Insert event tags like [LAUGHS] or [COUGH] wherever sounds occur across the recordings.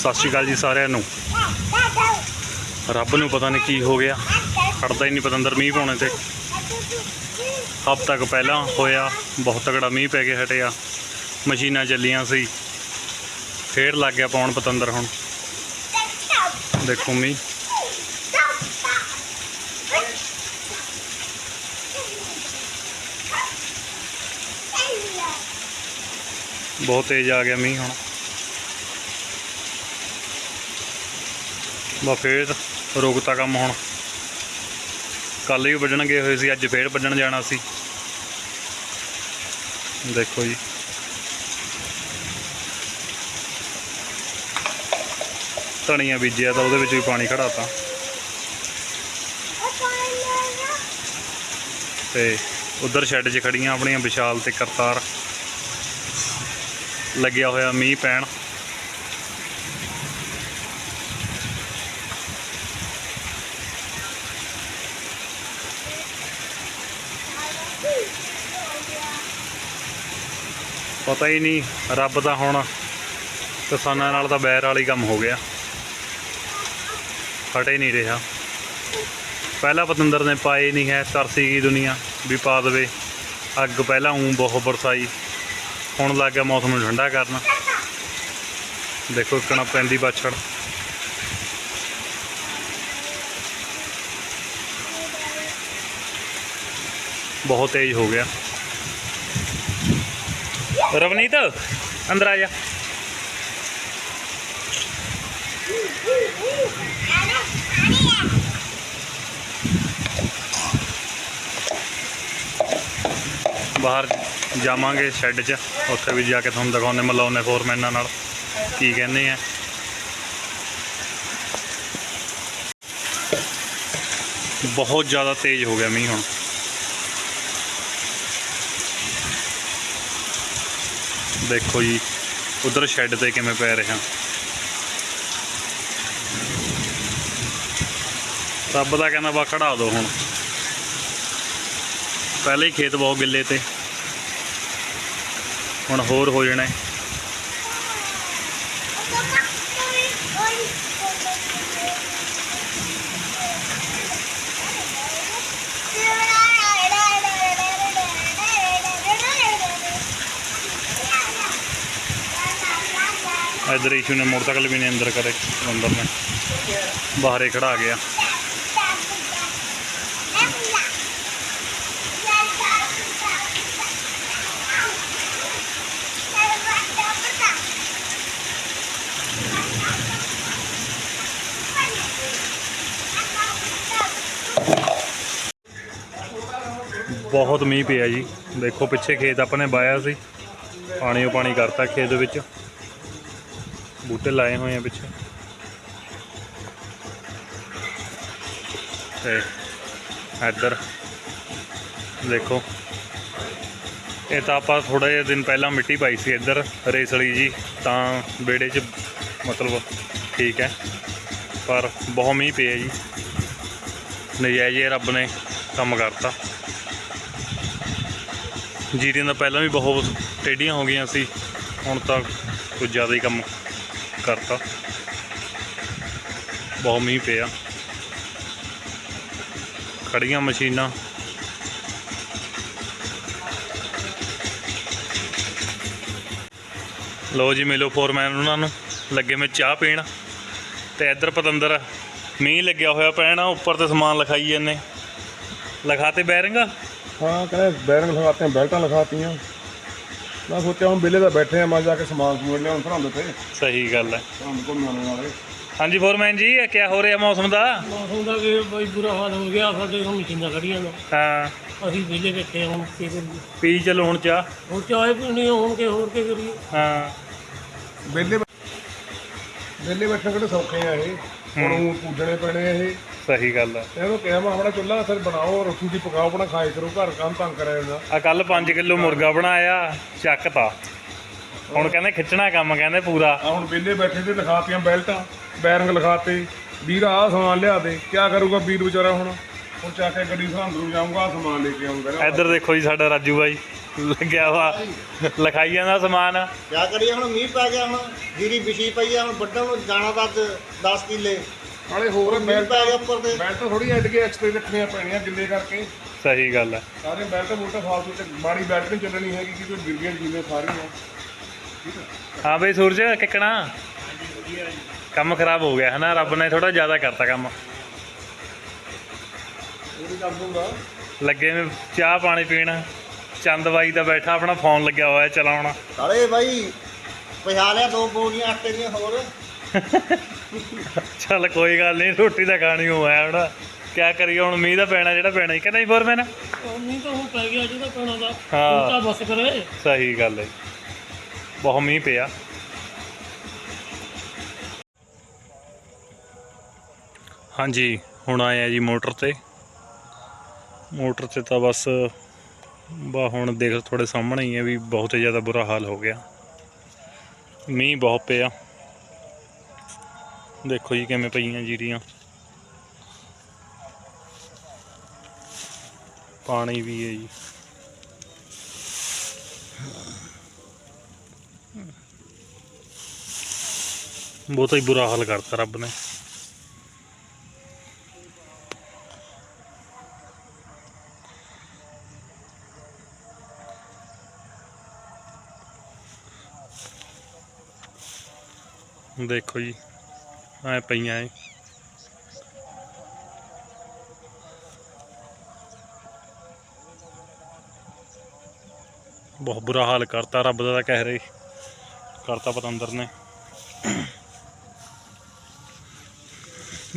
ਸਤਿ ਸ਼੍ਰੀ ਅਕਾਲ ਜੀ ਸਾਰਿਆਂ ਨੂੰ। ਰੱਬ ਨੂੰ ਪਤਾ ਨਹੀਂ ਕੀ ਹੋ ਗਿਆ। ਹਟਦਾ ਹੀ ਨਹੀਂ ਪਤੰਦਰ ਮੀਂਹ ਪਾਉਣੇ ਤੇ। ਹਫ਼ਤਾ ਤੱਕ ਪਹਿਲਾਂ ਹੋਇਆ, ਬਹੁਤ ਤਗੜਾ ਮੀਂਹ ਪੈ ਕੇ ਹਟਿਆ। ਮਸ਼ੀਨਾਂ ਚੱਲੀਆਂ ਸੀ। ਫੇਰ ਲੱਗ ਗਿਆ ਪਾਉਣ ਪਤੰਦਰ ਹੁਣ। ਦੇਖੋ ਮੀਂਹ। ਬਹੁਤ ਤੇਜ਼ ਆ ਗਿਆ ਮੀਂਹ ਹੁਣ। ਬਾ ਫੇਰ ਰੁਕਤਾ ਕੰਮ ਹੁਣ। ਕੱਲ ਹੀ ਵੱਜਣ ਗਏ ਹੋਏ ਸੀ, ਅੱਜ ਫੇਰ ਵੱਜਣ ਜਾਣਾ ਸੀ। ਦੇਖੋ ਜੀ। ਧਣੀਆਂ ਬੀਜਿਆ ਤਾਂ ਉਹਦੇ ਵਿੱਚ ਵੀ ਪਾਣੀ ਖੜਾਤਾ ਤੇ ਉਧਰ ਸ਼ੈੱਡ 'ਚ ਖੜੀਆਂ ਆਪਣੀਆਂ ਵਿਸ਼ਾਲ ਤੇ ਕਰਤਾਰ। ਲੱਗਿਆ ਹੋਇਆ ਮੀਂਹ ਪੈਣ। ਪਤਾ ਹੀ ਨਹੀਂ, ਰੱਬ ਦਾ ਹੁਣ ਕਿਸਾਨਾਂ ਨਾਲ ਤਾਂ ਬੈਰ ਵਾਲੀ ਕੰਮ ਹੋ ਗਿਆ। ਫਟੇ ਨਹੀਂ ਰਿਹਾ। ਪਹਿਲਾ ਪਤੰਦਰ ਨੇ ਪਾਏ ਨਹੀਂ ਹੈ ਤਰਸੀ ਗਈ ਦੁਨੀਆ ਵੀ ਪਾ ਦੇਵੇ। ਅੱਗ ਪਹਿਲਾਂ ਉਂ ਬਹੁਤ ਬਰਸਾਈ। ਹੁਣ ਲੱਗ ਗਿਆ ਮੌਸਮ ਨੂੰ ਠੰਡਾ ਕਰਨ। ਦੇਖੋ ਕਿਕਣਾ ਪੈਂਦੀ ਬਾਛੜ। ਬਹੁਤ ਤੇਜ਼ ਹੋ ਗਿਆ। ਰਵਨੀਤ, ਅੰਦਰ ਆ ਜਾ। ਬਾਹਰ ਜਾਵਾਂਗੇ ਸ਼ੈੱਡ 'ਚ। ਉੱਥੇ ਵੀ ਜਾ ਕੇ ਤੁਹਾਨੂੰ ਦਿਖਾਉਂਦੇ ਮਲਾਉਨੇ ਫੋਰਮੈਨਾਂ ਨਾਲ। ਕੀ ਕਹਿੰਦੇ ਆ। ਬਹੁਤ ਜ਼ਿਆਦਾ ਤੇਜ਼ ਹੋ ਗਿਆ ਮੀਂਹ ਹੁਣ। ਦੇਖੋ ਜੀ, ਉਧਰ ਸ਼ੈੱਡ ਤੇ ਕਿਵੇਂ ਪੈ ਰਿਹਾ। ਰੱਬ ਦਾ ਕਹਿੰਦਾ ਵਾ ਖੜਾ ਦੋ ਹੁਣ। ਪਹਿਲੇ ਹੀ ਖੇਤ ਬਹੁਤ ਗਿੱਲੇ ਤੇ। ਹੁਣ ਹੋਰ ਹੋ ਜਾਣਾ। ਹੈ। ਇੱਧਰ ਇਸ਼ੂ ਨੇ ਮੋਟਰਸਾਈਕਲ ਵੀ ਨਹੀਂ ਅੰਦਰ ਕਰੇ, ਅੰਦਰ ਨੇ। ਬਾਹਰੇ ਖੜਾ ਗਿਆ। ਬਹੁਤ ਮੀਂਹ ਪਿਆ ਜੀ। ਦੇਖੋ ਪਿੱਛੇ ਖੇਤ ਆਪਣੇ ਬਾਇਆ ਸੀ। ਪਾਣੀ ਉਹ ਪਾਣੀ ਕਰਤਾ ਖੇਤ ਵਿੱਚ। ਬੂਟੇ ਲਾਏ ਹੋਏ ਆ ਪਿੱਛੇ। ਤੇ ਇੱਧਰ ਦੇਖੋ, ਇਹ ਤਾਂ ਆਪਾਂ ਥੋੜਾ ਜਿਹਾ ਦਿਨ ਪਹਿਲਾਂ ਮਿੱਟੀ ਪਾਈ ਸੀ ਇੱਧਰ ਰੇਸਲੀ ਜੀ, ਤਾਂ ਵਿਹੜੇ 'ਚ ਮਤਲਬ ਠੀਕ ਹੈ, ਪਰ ਬਹੁਤ ਮੀਂਹ ਪਿਆ ਜੀ। ਨਜਾਇਜ਼ ਰੱਬ ਨੇ ਕੰਮ ਕਰਤਾ। ਜੀਰੀਆਂ ਦਾ ਪਹਿਲਾਂ ਵੀ ਬਹੁਤ ਟੇਢੀਆਂ ਹੋ ਗਈਆਂ ਸੀ, ਹੁਣ ਤਾਂ ਕੁਝ ਜ਼ਿਆਦਾ ਹੀ ਕੰਮ ਕਰਤਾ। ਬਹੁਤ ਮੀਂਹ ਪਿਆ। ਖੜੀਆਂ ਮਸ਼ੀਨਾਂ। ਲੋ ਜੀ, ਮਿਲੋ ਫੋਰਮੈਨ ਉਹਨਾਂ ਨੂੰ। ਲੱਗੇ ਮੈਂ ਚਾਹ ਪੀਣ। ਤੇ ਇੱਧਰ ਪਤੰਦਰ, ਮੀਂਹ ਲੱਗਿਆ ਹੋਇਆ ਪੈਣਾ ਉੱਪਰ ਤੇ ਸਮਾਨ ਲਿਖਾਈ ਜਾਂਦੇ। ਲਿਖਾਤੇ ਬੈਰਿੰਗਾ? ਹਾਂ, ਕਹਿੰਦੇ ਬੈਰਿੰਗ ਲਗਾਤੇ ਬੈਲਟਾਂ ਲਗਾਤੀਆਂ ਮੈਂ ਸੋਚਿਆ ਹੁਣ ਵਿਲੇ ਦਾ ਬੈਠੇ ਆ ਮੈਂ ਜਾ ਕੇ ਸਮਾਨ ਸਮੂਨ ਲਿਆਉਣ ਸਰਹੰਦ ਤੇ ਸਹੀ ਗੱਲ ਹੈ। ਸਰਹੰਦ ਕੋਲ ਮਿਲਣ ਵਾਲੇ। ਹਾਂਜੀ ਫੋਰਮੈਨ ਜੀ ਇਹ ਕੀ ਹੋ ਰਿਹਾ ਮੌਸਮ ਦਾ? ਮੌਸਮ ਦਾ ਵੀ ਬਈ ਬੁਰਾ ਹਾਲ ਹੋ ਗਿਆ ਸਾਡੇ ਹੁਣ ਮਸ਼ੀਨਾਂ ਖੜੀਆਂ ਨੇ। ਹਾਂ। ਅਸੀਂ ਵਿਹਲੇ ਬੈਠੇ ਹਾਂ ਹੁਣ ਕੀ ਕਰੀਏ? ਪੀ ਚਲੋ ਹੁਣ ਚਾਹ। ਹੁਣ ਚਾਹੇ ਪੀਣੀ ਆ, ਹੁਣ ਕੇ ਹੋਰ ਕੀ ਕਰੀਏ? ਹਾਂ। ਵਿਲੇ ਵਿਲੇ ਬੈਠਣ ਕਿਹੜੇ ਸੌਖੇ ਆ ਇਹ? ਹੁਣ ਪੂਜਣੇ ਪੈਣੇ ਆ ਇਹ। ਸਹੀ ਗੱਲ ਹੈ ਇਹਨੂੰ ਕਿਹਾ ਮੈਂ ਆਪਣਾ ਚੁੱਲ੍ਹਾ ਫਿਰ ਬਣਾਓ ਰੋਟੀ ਦੀ ਪਕਾਓ ਆਪਣਾ ਖਾਏ ਕਰੋ ਘਰ ਕੰਮ ਤੰਗ ਕਰਿਆ ਜਾਂਦਾ। ਆ ਕੱਲ 5 ਕਿਲੋ ਮੁਰਗਾ ਬਣਾਇਆ ਚੱਕਤਾ ਹੁਣ ਕਹਿੰਦੇ ਖਿੱਚਣਾ ਕੰਮ ਕਹਿੰਦੇ ਪੂਰਾ। ਆ ਹੁਣ ਵਿਲੇ ਬੈਠੇ ਤੇ ਲਿਖਾਤੀਆਂ ਬੈਲਟਾਂ ਬੈਰਿੰਗ ਲਿਖਾਤੇ। ਵੀਰ ਆਹ ਸਮਾਨ ਲਿਆ ਦੇ ਕੀ ਕਰੂਗਾ ਵੀਰ ਵਿਚਾਰਾ ਹੁਣ? ਹੁਣ ਚੱਕ ਕੇ ਗੱਡੀ ਸਰਹੰਦ ਨੂੰ ਜਾਊਂਗਾ ਆਹ ਸਮਾਨ ਲੈ ਕੇ ਆਊਂਗਾ ਨਾ। ਇੱਧਰ ਦੇਖੋ ਜੀ ਸਾਡਾ ਰਾਜੂ ਬਾਈ ਲੱਗਿਆ ਵਾ। ਲਿਖਾਈ ਜਾਂਦਾ ਸਮਾਨ। ਕਿਆ ਕਰੀਏ ਹੁਣ ਮੀਂਹ ਪੈ ਗਿਆ ਹੁਣ ਜੀਰੀ ਵਿਛੀ ਪਈ ਆ ਹੁਣ ਵੱਢਣ ਨੂੰ ਜਾਣਾ ਤਾਂ ਅੱਜ 10 ਕਿੱਲੇ। ਨਾਲੇ ਹੋਰ ਬੈਲਟ ਗਿਆ ਉੱਪਰ ਤੇ ਬੈਲਟ ਥੋੜੀ ਐਡ ਕੇ ਐਕਸਟਰਾ ਰੱਖਣੀਆਂ ਪੈਣੀਆਂ ਗਿੱਲੇ ਕਰਕੇ। ਸਹੀ ਗੱਲ ਹੈ ਸਾਰੇ ਬੈਲਟ ਬੂਲਟ ਫਾਲਤੂ ਤੇ ਮਾੜੀ ਬੈਲਟ ਨਹੀਂ ਚੱਲਣੀ ਹੈਗੀ ਕਿ ਕੋਈ ਗਿਰ ਗਿਆ ਜੀਨੇ ਸਾਰੀਆਂ ਹਾਂ ਬਈ ਸੂਰਜ ਕਿੱਕਣਾ? ਕੰਮ ਖਰਾਬ ਹੋ ਗਿਆ ਹਨਾ ਰੱਬ ਨੇ ਥੋੜਾ ਜ਼ਿਆਦਾ ਕਰਤਾ ਕੰਮ। ਕਰ ਦੂੰਗਾ। ਲੱਗੇ ਨੇ ਚਾਹ ਪਾਣੀ ਪੀਣ। ਚੰਦ ਬਾਈ ਤਾਂ ਬੈਠਾ ਆਪਣਾ ਫੋਨ ਲੱਗਿਆ ਹੋਇਆ ਚਲਾਉਣ। ਸਾਲੇ ਬਾਈ ਪਿਆ ਲਿਆ ਦੋ ਬੋਰੀਆਂ ਆਟੇ ਦੀਆਂ ਹੋਰ। [LAUGHS] ਚੱਲ ਕੋਈ ਗੱਲ ਨਹੀਂ ਰੋਟੀ ਤਾਂ ਖਾਣੀ ਹੋ ਆ ਹੁਣ ਕਿਆ ਕਰੀਏ ਹੁਣ ਮੀਂਹ ਦਾ ਪੈਣਾ ਜਿਹੜਾ ਪੈਣਾ ਹੀ ਕਿ ਨਹੀਂ ਫੋਰਮੈਨ ਮੀਂਹ ਤਾਂ ਹੁਣ ਪੈ ਗਿਆ ਜਿਹਦਾ ਪੈਣਾ ਦਾ। ਹਾਂ। ਹੁਣ ਤਾਂ ਬਸ ਕਰੇ। ਸਹੀ ਗੱਲ ਹੈ। ਬਹੁਤ ਮੀਂਹ ਪਿਆ। ਹਾਂਜੀ ਹੁਣ ਆਏ ਆ ਜੀ ਮੋਟਰ ਤੇ। ਮੋਟਰ ਤੇ ਤਾਂ ਬਸ ਬਾ ਹੁਣ ਦੇਖ ਤੁਹਾਡੇ ਸਾਹਮਣੇ ਹੀ ਹੈ ਵੀ ਬਹੁਤ ਜ਼ਿਆਦਾ ਬੁਰਾ ਹਾਲ ਹੋ ਗਿਆ। ਮੀਂਹ ਬਹੁਤ ਪਿਆ। ਦੇਖੋ ਜੀ ਕਿਵੇਂ ਪਈਆਂ ਜੀਰੀਆਂ। ਪਾਣੀ ਵੀ ਹੈ ਜੀ। ਬਹੁਤਾ ਹੀ ਬੁਰਾ ਹਾਲ ਕਰਤਾ ਰੱਬ ਨੇ। ਦੇਖੋ ਜੀ। ਐ ਪਈਆਂ ਏ। ਬਹੁਤ ਬੁਰਾ ਹਾਲ ਕਰਤਾ ਰੱਬ ਦਾ ਤਾਂ ਕਹਿ ਰਹੇ। ਕਰਤਾ ਪਤੰਦਰ ਨੇ।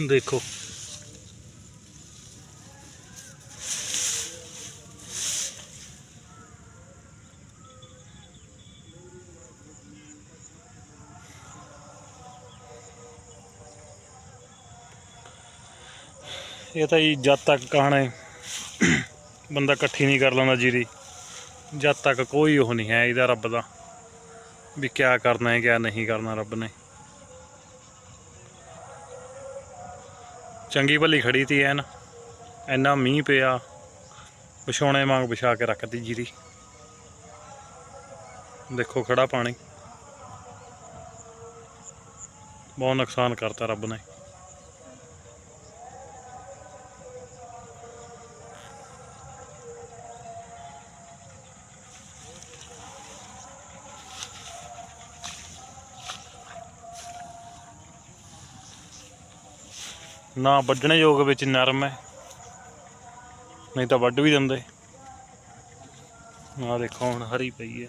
ਦੇਖੋ। ਇਹ ਤਾਂ ਜੀ ਜਦ ਤੱਕ ਕਹਾਣੇ ਬੰਦਾ ਇਕੱਠੀ ਨਹੀਂ ਕਰ ਲੈਂਦਾ ਜੀਰੀ, ਜਦ ਤੱਕ ਕੋਈ ਉਹ ਨਹੀਂ ਹੈ ਇਹਦਾ ਰੱਬ ਦਾ, ਵੀ ਕਿਆ ਕਰਨਾ ਹੈ, ਕਿਆ ਨਹੀਂ ਕਰਨਾ ਰੱਬ ਨੇ। ਚੰਗੀ ਭਲੀ ਖੜੀ ਤੀ ਐਨ ਇੰਨਾ ਮੀਂਹ ਪਿਆ, ਵਿਛੋਣੇ ਵਾਂਗ ਵਿਛਾ ਕੇ ਰੱਖਤੀ ਜੀਰੀ। ਦੇਖੋ ਖੜਾ ਪਾਣੀ। ਬਹੁਤ ਨੁਕਸਾਨ ਕਰਤਾ ਰੱਬ ਨੇ। ਨਾ ਵੱਢਣੇ ਯੋਗ ਵਿੱਚ ਨਰਮ ਹੈ। ਨਹੀਂ ਤਾਂ ਵੱਢ ਵੀ ਦਿੰਦੇ। ਆ ਦੇਖੋ ਹੁਣ ਹਰੀ ਪਈ ਹੈ।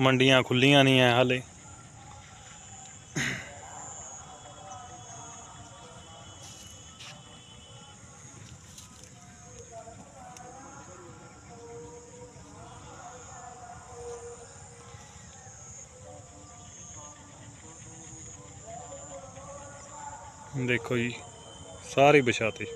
ਮੰਡੀਆਂ ਖੁੱਲੀਆਂ ਨਹੀਂ ਐ ਹਲੇ। ਦੇਖੋ ਜੀ, ਸਾਰੇ ਵਿਛਾਤੇ।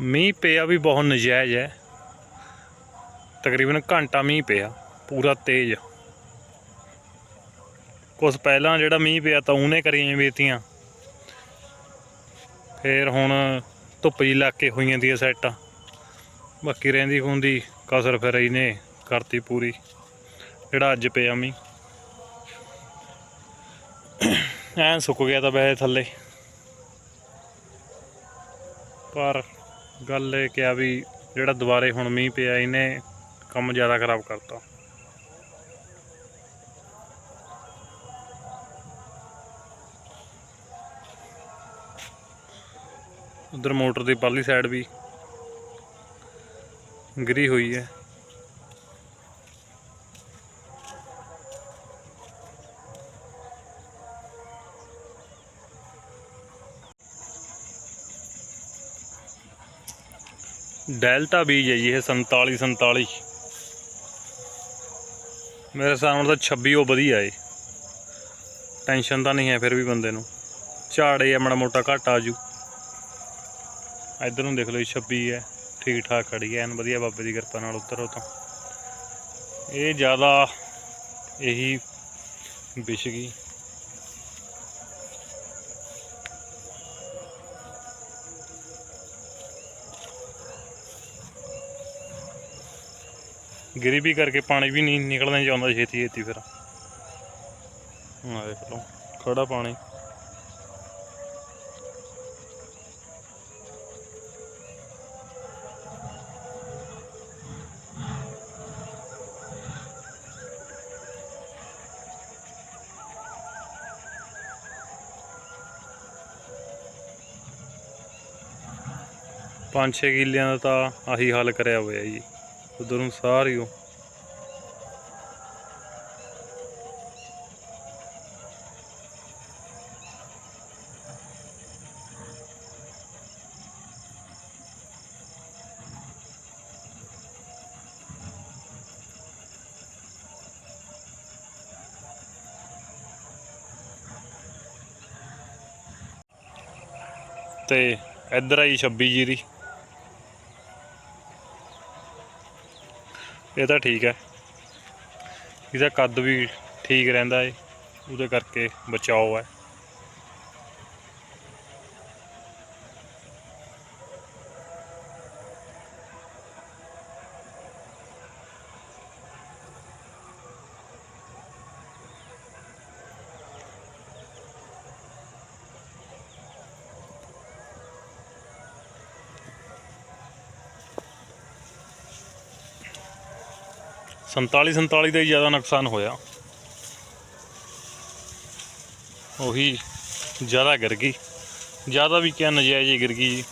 ਮੀਂਹ ਪਿਆ ਵੀ ਬਹੁਤ ਨਜਾਇਜ਼ ਹੈ। ਤਕਰੀਬਨ ਘੰਟਾ ਮੀਂਹ ਪਿਆ, ਪੂਰਾ ਤੇਜ਼। ਕੁਛ ਪਹਿਲਾਂ ਜਿਹੜਾ ਮੀਂਹ ਪਿਆ ਤਾਂ ਉਹਨੇ ਕਰੀਆਂ ਬੇਤੀਆਂ ਫੇਰ ਹੁਣ ਧੁੱਪ ਜੀ ਲੱਗ ਕੇ ਹੋਈਆਂ ਦੀਆਂ ਸੈਟਾਂ। ਬਾਕੀ ਰਹਿੰਦੀ ਖੁੰਦੀ, ਕਸਰ ਫਿਰ ਇਹਨੇ ਕਰਤੀ ਪੂਰੀ। ਜਿਹੜਾ ਅੱਜ ਪਿਆ ਮੀਂਹ। ਐਨ ਸੁੱਕ ਗਿਆ ਤਾਂ ਵੈਸੇ ਥੱਲੇ। ਪਰ ਗੱਲ ਇਹ ਕਿ ਆ ਵੀ ਜਿਹੜਾ ਦੁਬਾਰੇ ਹੁਣ ਮੀਂਹ ਪਿਆ, ਇਹਨੇ ਕੰਮ ਜ਼ਿਆਦਾ ਖਰਾਬ ਕਰਤਾ। ਉਧਰ ਮੋਟਰ ਦੀ ਪਰਲੀ ਸਾਈਡ ਵੀ ਗਿਰੀ ਹੋਈ ਹੈ। ਡੈਲਟਾ ਬੀਜ ਹੈ ਜੀ ਇਹ 47 47 ਮੇਰੇ ਹਿਸਾਬ ਨਾਲ ਤਾਂ 26 ਉਹ ਵਧੀਆ ਏ ਟੈਨਸ਼ਨ ਤਾਂ ਨਹੀਂ ਹੈ ਫਿਰ ਵੀ ਬੰਦੇ ਨੂੰ। ਝਾੜੇ ਆ, ਮਾੜਾ ਮੋਟਾ ਘੱਟ ਆ ਜੂ। ਇੱਧਰ ਨੂੰ ਦੇਖ ਲਓ ਜੀ 26 ਹੈ, ਠੀਕ ਠਾਕ ਖੜੀ ਹੈ, ਐਨ ਵਧੀਆ ਬਾਬੇ ਦੀ ਕਿਰਪਾ ਨਾਲ ਉਤਰੋ ਤਾਂ। ਇਹ ਜ਼ਿਆਦਾ ਇਹੀ ਵਿਛ ਗਈ। ਗਰੀਬੀ ਕਰਕੇ ਪਾਣੀ ਵੀ ਨਹੀਂ ਨਿਕਲਣਾ ਚਾਹੁੰਦਾ ਛੇਤੀ ਛੇਤੀ ਫਿਰ। ਆ ਦੇਖ ਲਓ ਖੜਾ ਪਾਣੀ। ਪੰਜ ਛੇ ਕਿੱਲਿਆਂ ਦਾ ਤਾਂ ਆਹੀ ਹੱਲ ਕਰਿਆ ਹੋਇਆ ਜੀ। ਉਧਰ ਨੂੰ ਸਾਰੀ ਉਹ। ਤੇ ਇੱਧਰ ਆਈ 26 ਜੀਰੀ। ਇਹ ਤਾਂ ਠੀਕ ਹੈ। ਇਹਦਾ ਕੱਦ ਵੀ ਠੀਕ ਰਹਿੰਦਾ ਏ। ਉਹਦੇ ਕਰਕੇ ਬਚਾਓ ਹੈ। ਸੰਤਾਲੀ ਸੰਤਾਲੀ ਦਾ ਹੀ ਜ਼ਿਆਦਾ ਨੁਕਸਾਨ ਹੋਇਆ। ਉਹੀ ਜ਼ਿਆਦਾ ਗਿਰ ਗਈ। ਜ਼ਿਆਦਾ ਵੀ ਕਿਆ ਨਜਾਇਜ਼ ਹੀ ਗਿਰ ਗਈ ਜੀ।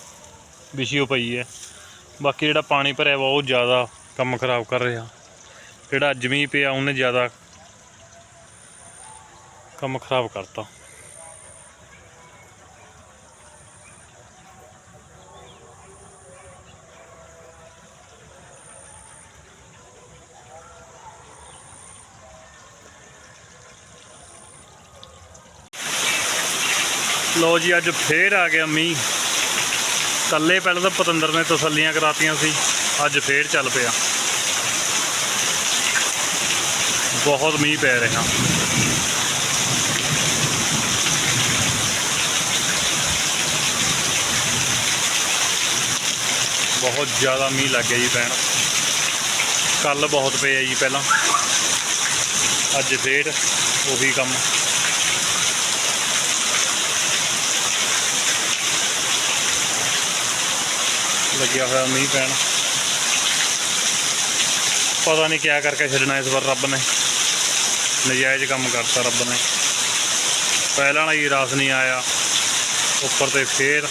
ਵਿਛੀਓ ਪਈ ਹੈ। ਬਾਕੀ ਜਿਹੜਾ ਪਾਣੀ ਭਰਿਆ ਵਾ ਉਹ ਜ਼ਿਆਦਾ ਕੰਮ ਖਰਾਬ ਕਰ ਰਿਹਾ। ਜਿਹੜਾ ਅੱਜ ਮੀਂਹ ਪਿਆ ਉਹਨੇ ਜ਼ਿਆਦਾ ਕੰਮ ਖਰਾਬ ਕਰਤਾ। ਲੋ ਜੀ, ਅੱਜ ਫੇਰ ਆ ਗਿਆ ਮੀਂਹ। ਕੱਲੇ ਪਹਿਲਾਂ ਤਾਂ ਪਤੰਦਰ ਨੇ ਤਸੱਲੀਆਂ ਕਰਾਤੀਆਂ ਸੀ, ਅੱਜ ਫੇਰ ਚੱਲ ਪਿਆ। ਬਹੁਤ ਮੀਂਹ ਪੈ ਰਿਹਾ। ਬਹੁਤ ਜ਼ਿਆਦਾ ਮੀਂਹ ਲੱਗ ਗਿਆ ਜੀ ਪੈਣ ਕੱਲ ਬਹੁਤ ਪਿਆ ਜੀ ਪਹਿਲਾਂ। ਅੱਜ ਫੇਰ ਉਹੀ ਕੰਮ। ਲੱਗਿਆ ਹੋਇਆ ਮੀਂਹ ਪੈਣ। ਪਤਾ ਨਹੀਂ ਕਿਆ ਕਰਕੇ ਛੱਡਣਾ ਇਸ ਵਾਰ ਰੱਬ ਨੇ। ਨਜਾਇਜ਼ ਕੰਮ ਕਰਤਾ ਰੱਬ ਨੇ। ਪਹਿਲਾਂ ਵਾਲਾ ਹੀ ਰਾਸ ਨਹੀਂ ਆਇਆ। ਉੱਪਰ ਤੇ ਫੇਰ